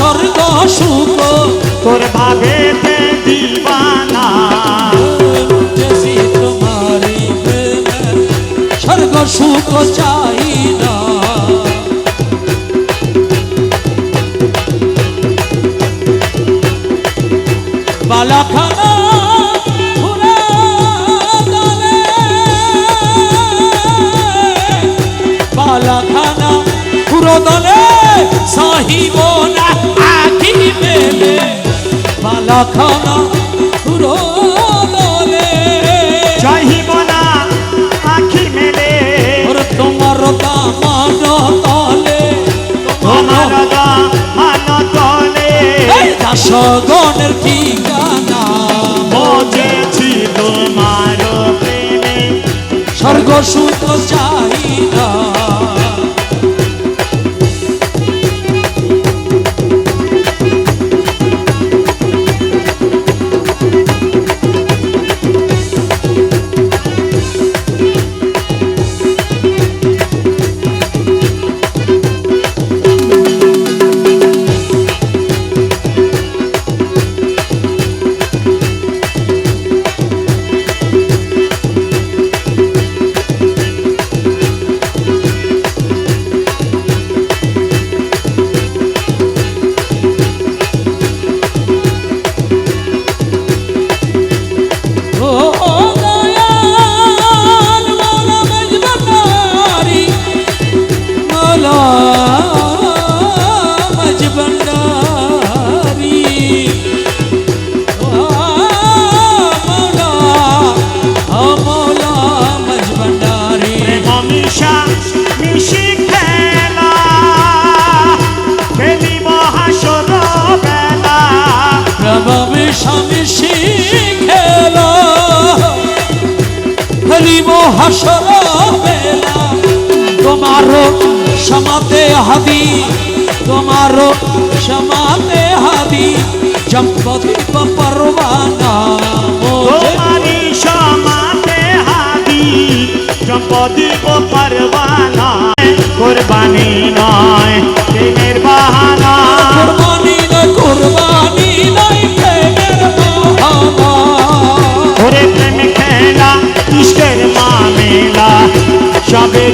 স্বর্গ সুখ। তোর ভাবে দিবানা। তোমারে স্বর্গ সুখ চাই না বালাখানা বালাখানা পুরো দলে বালাখানা পুরো দলে। চাহিব না আখি মেলে। ওর তোমার দামান তলে। তোমার মান তলে। দাসগণের ঠিকানা মজেছি তোমার প্রেমে। স্বর্গ সুখ চাই মিশা মিশি খেলা। খেলিব হাসর বেলা প্রভু মিশামিশি খেলো খেলিব হাসর বেলা তোমারও সমাতে হাদি তোমারও সমাতে হাদি জম্পতি দিব দিব নয় কোরবানি নয় বাহানা। কোরবানি নয় প্রেমের বাহানা। ওরে প্রেম খেলা সবে